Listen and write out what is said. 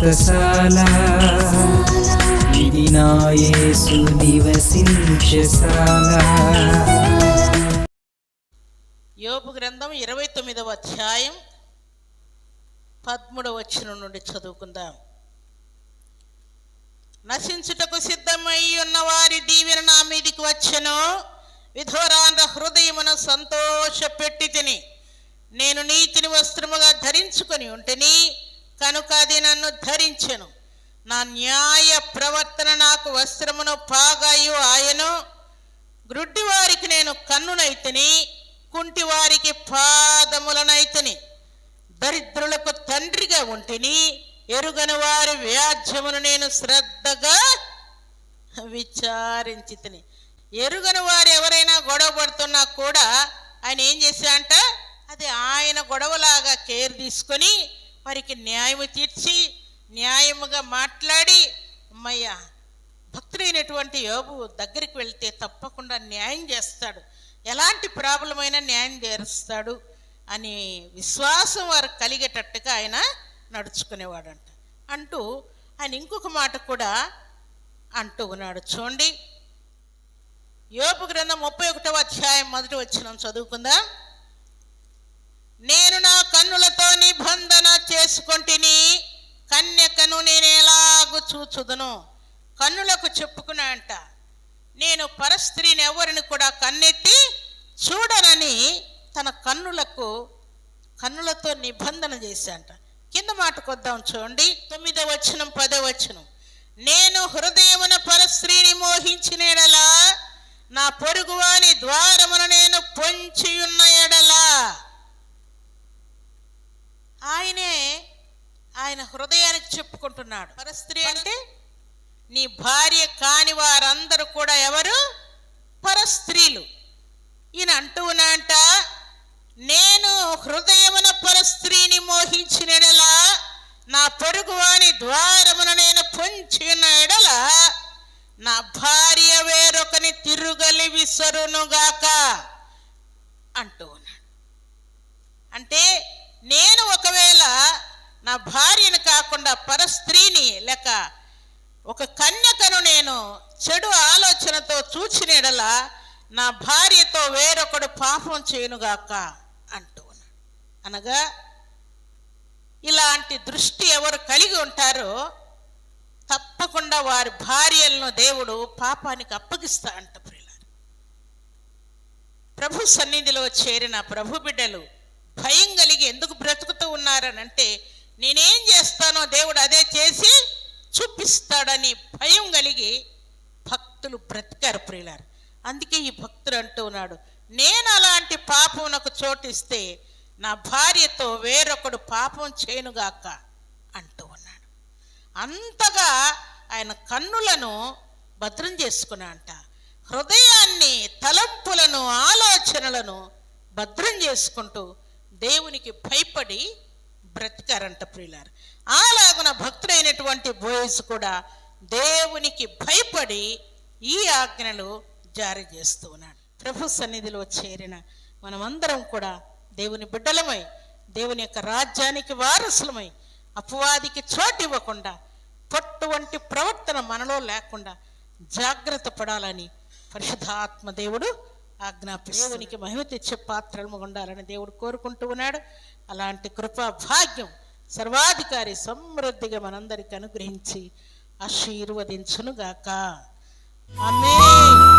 వ్రతశాల ఇది నా యేసు నివసించశాల గ్రంథం ఇరవై తొమ్మిదవ అధ్యాయం పదమూడవ వచ్చిన నుండి చదువుకుందాం. నశించుటకు సిద్ధమై ఉన్న వారి దీవెన నా మీదికి వచ్చను. విధోరాంధ్ర హృదయమును సంతోష పెట్టి తిని. నేను నీతిని వస్త్రముగా ధరించుకొని ఉంటిని. కనుక అది నన్ను ధరించెను. నా న్యాయ ప్రవర్తన నాకు వస్త్రమును పాగాయు ఆయను. గ్రుడ్డి వారికి నేను కన్నునైతిని కుంటి వారికి పాదములనైతిని. దరిద్రులకు తండ్రిగా ఉంటిని ఎరుగని వారి వ్యాజ్యమును నేను శ్రద్ధగా విచారించి తిని ఎరుగని వారు ఎవరైనా గొడవ పడుతున్నా కూడా ఆయన ఏం చేశాడంట అది ఆయన గొడవలాగా కేర్ తీసుకొని వారికి న్యాయము తీర్చి న్యాయముగా మాట్లాడి అమ్మయ్య భక్తుడైనటువంటి యోబు దగ్గరికి వెళ్తే తప్పకుండా న్యాయం చేస్తాడు. ఎలాంటి ప్రాబ్లం అయినా న్యాయం చేరుస్తాడు అని విశ్వాసం వారు కలిగేటట్టుగా ఆయన నడుచుకునేవాడంట. అంటూ ఆయన ఇంకొక మాట కూడా అంటూ ఉన్నాడు. చూడండి యోపు గ్రంథం ముప్పై ఒకటవ అధ్యాయం మొదటి వచ్చిన చదువుకుందాం. నేను నా కన్నులతో నిబంధన చేసుకొంటిని కన్యకను నేను ఎలాగూ చూచుదును? కన్నులకు చెప్పుకున్నా అంట నేను పరస్త్రీని ఎవరిని కూడా కన్నెత్తి చూడనని తన కన్నులకు కన్నులతో నిబంధన చేశాంట. కింద మాట కొద్దాం చూడండి. తొమ్మిదో వచనం పదో వచనం. నేను హృదయమున పరస్త్రీని మోహించిన ఎడలా నా పొరుగువాని ద్వారమున నేను పొంచి ఉన్న ఆయనే ఆయన హృదయానికి చెప్పుకుంటున్నాడు. పరస్త్రీ అంటే? నీ భార్య కాని వారందరూ కూడా ఎవరు? పరస్త్రీలు. ఈయన అంటూ ఉన్నంట నేను హృదయమున పరస్త్రీని మోహించిన ఎడల నా పొరుగువాని ద్వారమున నేను పొంచి ఉన్న ఎడల నా భార్య వేరొకని తిరుగలి విసరునుగాక అంటూ ఉన్నాడు. అంటే నేను ఒకవేళ నా భార్యను కాకుండా పరస్త్రీని లేక ఒక కన్యకను నేను చెడు ఆలోచనతో చూచినడల నా భార్యతో వేరొకడు పాపం చేయనుగాక అంటూ ఉన్నాడు అనగా ఇలాంటి దృష్టి ఎవరు కలిగి ఉంటారో తప్పకుండా వారి భార్యలను దేవుడు పాపానికి అప్పగిస్తా అంట ప్రియులారు. ప్రభు సన్నిధిలో చేరిన ప్రభు బిడ్డలు భయం కలిగి ఎందుకు బ్రతుకుతూ ఉన్నారనంటే నేనేం చేస్తానో దేవుడు అదే చేసి చూపిస్తాడని భయం కలిగి భక్తులు బ్రతికారు ప్రియులారు. అందుకే ఈ భక్తుడు అంటూ ఉన్నాడు నేను అలాంటి పాపమునకు చోటిస్తే నా భార్యతో వేరొకడు పాపం చేయనుగాక అంటూ ఉన్నాడు. అంతగా ఆయన కన్నులను భద్రం చేసుకున్నా అంట హృదయాన్ని తలంపులను ఆలోచనలను భద్రం చేసుకుంటూ దేవునికి భయపడి బ్రతికారంట ప్రియులారు. అలాగున భక్తుడైనటువంటి బోయస్ కూడా దేవునికి భయపడి ఈ ఆజ్ఞలు జారీ చేస్తూ ఉన్నాడు. ప్రభు సన్నిధిలో చేరిన మనమందరం కూడా దేవుని బిడ్డలమై దేవుని యొక్క రాజ్యానికి వారసులమై అపవాదికి చోటు ఇవ్వకుండా పొట్టు వంటి ప్రవర్తన మనలో లేకుండా జాగ్రత్త పడాలని పరిశుధాత్మ దేవుడు ఆజ్ఞాపి దేవునికి మహిమ తెచ్చే పాత్రలు ఉండాలని దేవుడు కోరుకుంటూ ఉన్నాడు. అలాంటి కృపా భాగ్యం సర్వాధికారి సమృద్ధిగా మనందరికి అనుగ్రహించి ఆశీర్వదించునుగాక. ఆమె